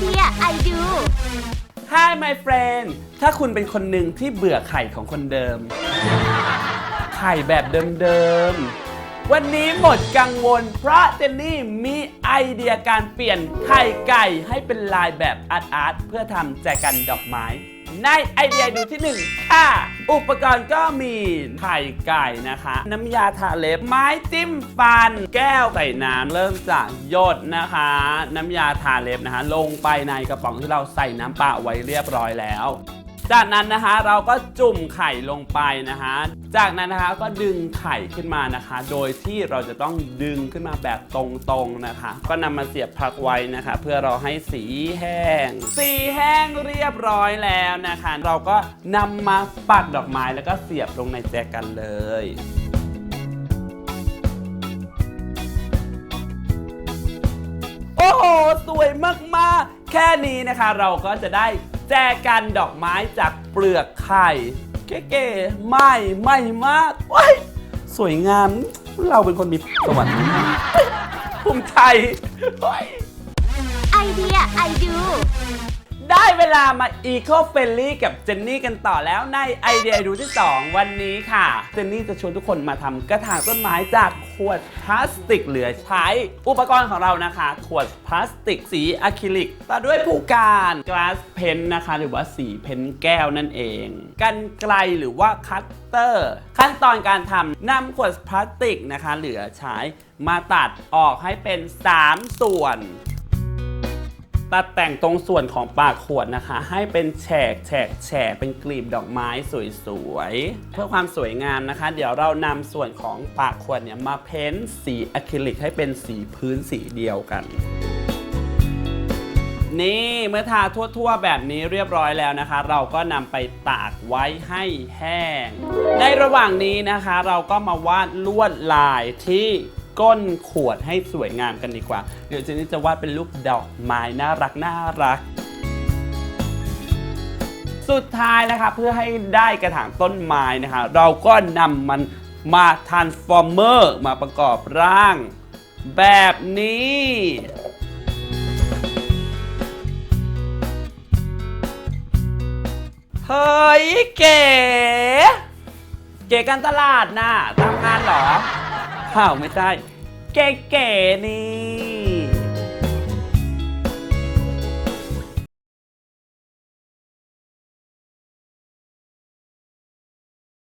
เดียไอดู Hi my friend ถ้าคุณเป็นคนหนึ่งที่เบื่อไข่ของคนเดิม ไข่แบบเดิมๆ วันนี้หมดกังวล เพราะเจนนี่มีไอเดียการเปลี่ยนไข่ไก่ให้เป็นลายแบบอาร์ตอาร์ตเพื่อทำแจกันดอกไม้ ในไอเดียดูที่หนึ่งค่ะ อุปกรณ์ก็มีไข่ไก่นะคะ น้ำยาทาเล็บ ไม้จิ้มฟัน แก้วใส่น้ำเริ่มจากหยดนะคะ น้ำยาทาเล็บนะคะ ลงไปในกระป๋องที่เราใส่น้ำเปล่าไว้เรียบร้อยแล้ว จากนั้นนะคะเราก็จุ่มไข่ลงไปนะคะ จากนั้นนะคะก็ดึงไข่ขึ้นมานะคะ โดยที่เราจะต้องดึงขึ้นมาแบบตรงๆนะคะ ก็นำมาเสียบพักไว้นะคะ เพื่อเราให้สีแห้ง สีแห้งเรียบร้อยแล้วนะคะ เราก็นำมาปักดอกไม้แล้วก็เสียบลงในแจกันเลยโอ้โห สวยมาก ๆ แค่นี้นะคะ เราก็จะได้ จกันดอกไม้จากเปลือกไข่ เก๋ๆไม่ไม่มากว้ายสวยงาม เราเป็นคนมีสวรรค์เฮ้ยภูมิใจเฮ้ยไอเดียไอดู ได้เวลามา Eco f r i e n d l y กับเจนนี่กันต่อแล้วในไอเดียดูที่ 2 วันนี้ค่ะ เจนนี่จะชวนทุกคนมาทำกระถางต้นไม้จากขวดพลาสติกเหลือใช้ อุปกรณ์ของเรานะคะ ขวดพลาสติกสีอะคริลิกต่อด้วยผู้การกลาสเพนนะคะ หรือว่าสีเพนแก้วนั่นเองกันไกลหรือว่าคัตเตอร์ ขั้นตอนการทำนำขวดพลาสติกนะคะ เหลือใช้มาตัดออกให้เป็น 3 ส่วน ตัดแต่งตรงส่วนของปากขวดนะคะ ให้เป็นแฉกแฉกแฉกเป็นกลีบดอกไม้สวยๆ เพื่อความสวยงามนะคะ เดี๋ยวเรานำส่วนของปากขวดเนี่ยมาเพ้นสีอะคริลิกให้เป็นสีพื้นสีเดียวกันนี่เมื่อทาทั่วๆ แบบนี้เรียบร้อยแล้วนะคะ เราก็นำไปตากไว้ให้แห้ง ในระหว่างนี้นะคะ เราก็มาวาดลวดลายที่ ก้นขวดให้สวยงามกันดีกว่า เดี๋ยวเจนนี่จะวาดเป็นรูปดอกไม้น่ารักน่ารัก สุดท้ายนะคะเพื่อให้ได้กระถางต้นไม้นะคะ เราก็นำมันมา transformer มาประกอบร่าง แบบนี้เฮ้ยเก๋ เก๋กันตลาดน่ะทำงานเหรอ เปล่าไม่ใช่เก๋ๆนี่